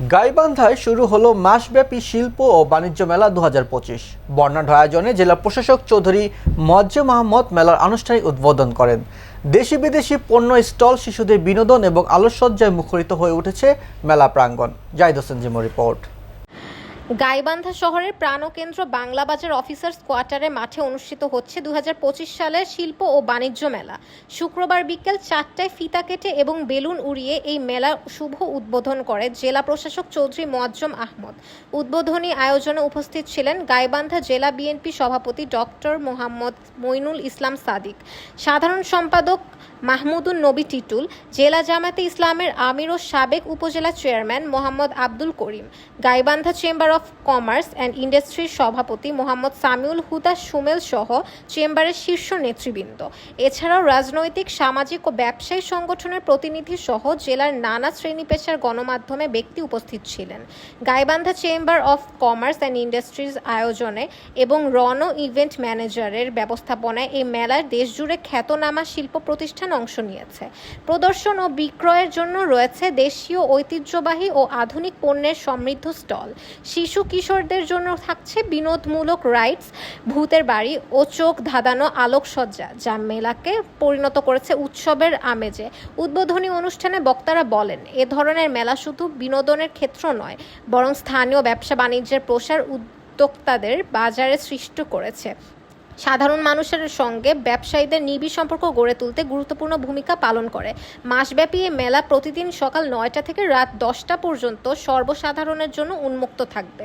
গাইবান্ধায় শুরু হলো মাসব্যাপী শিল্প ও বাণিজ্য মেলা দু হাজার পঁচিশ। বর্ণাঢ্য আয়োজনে জেলা প্রশাসক চৌধুরী মজ্জে মাহমদ মেলার আনুষ্ঠানিক উদ্বোধন করেন। দেশি বিদেশি পণ্য স্টল, শিশুদের বিনোদন এবং আলোসজ্জায় মুখরিত হয়ে উঠেছে মেলা প্রাঙ্গণ। জাহিদ হোসেন জিমো রিপোর্ট। গাইবান্ধা শহরের প্রাণকেন্দ্র বাংলা বাজার অফিসার্স কোয়ার্টারে মাঠে অনুষ্ঠিত হচ্ছে দু হাজার পঁচিশ সালের শিল্প ও বাণিজ্য মেলা। শুক্রবার বিকেল চারটায় ফিতা কেটে এবং বেলুন উড়িয়ে এই মেলা শুভ উদ্বোধন করে জেলা প্রশাসক চৌধুরী মোয়াজ্জম আহমদ। উদ্বোধনী আয়োজনে উপস্থিত ছিলেন গাইবান্ধা জেলা বিএনপি সভাপতি ডক্টর মোহাম্মদ মইনুল ইসলাম সাদিক, সাধারণ সম্পাদক মাহমুদুন নবী টিটুল, জেলা জামাতে ইসলামের আমির ও সাবেক upazila chairman Mohammad Abdul Karim, Gaibandha chamber of commerce and ইন্ডাস্ট্রির সভাপতি মোহাম্মদ সামিউল হুদা সুমেল সহ চেম্বারের শীর্ষ নেতৃবৃন্দ। এছাড়াও রাজনৈতিক, সামাজিক ও ব্যবসায়ী সংগঠনের প্রতিনিধি সহ জেলার নানা শ্রেণি পেশার গণমাধ্যমে ব্যক্তি উপস্থিত ছিলেন। Gaibandha chamber of commerce and industries আয়োজনে এবং রণ ইভেন্ট ম্যানেজারের ব্যবস্থাপনায় এই মেলার দেশজুড়ে খ্যাতনামা শিল্প প্রতিষ্ঠান অংশ নিয়েছে। প্রদর্শন ও বিক্রয়ের জন্য রয়েছে দেশীয় ঐতিহ্যবাহী ও আধুনিক পণ্যের সমৃদ্ধ স্টল। শিশু কিশোরদের জন্য থাকছে বিনোদমূলক রাইডস, ভূতের বাড়ি ও চোখ ধাঁধানো আলোকসজ্জা, যা মেলাকে পরিণত করেছে উৎসবের আমেজে। উদ্বোধনী অনুষ্ঠানে বক্তারা বলেন, এ ধরনের মেলা শুধু বিনোদনের ক্ষেত্র নয়, বরং স্থানীয় ব্যবসা বাণিজ্যের প্রসার উদ্যোক্তাদের বাজারে সৃষ্টি করেছে। সাধারণ মানুষের সঙ্গে ব্যবসায়ীদের নিবিড় সম্পর্ক গড়ে তুলতে গুরুত্বপূর্ণ ভূমিকা পালন করে। মাসব্যাপী এই মেলা প্রতিদিন সকাল নয়টা থেকে রাত দশটা পর্যন্ত সর্বসাধারণের জন্য উন্মুক্ত থাকবে।